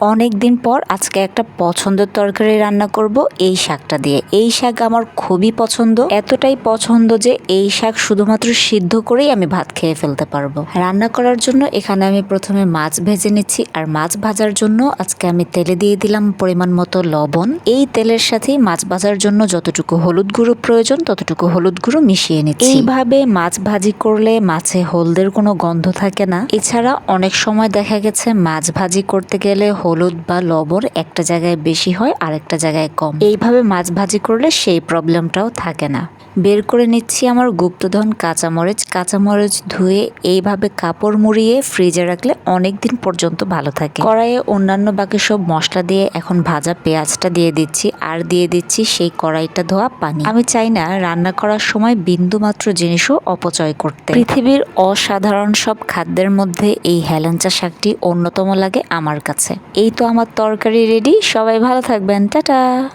অনেক দিন পর আজকে একটা পছন্দের তরকারি রান্না করব এই শাকটা দিয়ে। এই শাক আমার খুবই পছন্দ। এতটাই পছন্দ যে এই শাক শুধুমাত্র সিদ্ধ করেই আমি ভাত খেয়ে ফেলতে পারব। রান্না করার জন্য এখানে আমি প্রথমে মাছ ভেজে নিচ্ছি আর মাছ ভাজার জন্য আজকে আমি তেলে দিয়ে দিলাম পরিমাণ মতো লবণ। এই তেলের সাথেই মাছ ভাজার জন্য যতটুকু হলুদ গুঁড়ো প্রয়োজন ততটুকু হলুদ গুঁড়ো মিশিয়ে নিচ্ছি। এইভাবে মাছ ভাজি করলে মাছে হলদের কোনো গন্ধ থাকে না। এছাড়া অনেক সময় দেখা গেছে মাছ ভাজি করতে গেলে হলুদ বা লবণ একটা জায়গায় বেশি হয় আর একটা জায়গায় কম। এইভাবে মাছ ভাজি করলে সেই প্রবলেমটাও থাকে না। বের করে নিচ্ছি আমার গুপ্তধন কাঁচামরিচ। কাঁচামরিচ ধুয়ে এইভাবে কাপড় মুড়িয়ে ফ্রিজে রাখলে অনেক দিন পর্যন্ত ভালো থাকে। কড়াইয়ে অন্যান্য বাকি সব মশলা দিয়ে এখন ভাজা পেঁয়াজটা দিয়ে দিচ্ছি। আর দিয়ে দিচ্ছি সেই কড়াইটা ধোয়া পানি। আমি চাই না রান্না করার সময় বিন্দু মাত্র জিনিসও অপচয় করতে। পৃথিবীর অসাধারণ সব খাদ্যের মধ্যে এই হেলেঞ্চা শাকটি অন্যতম লাগে আমার কাছে। এই তো আমার তরকারি রেডি। সবাই ভালো থাকবেন। টাটা!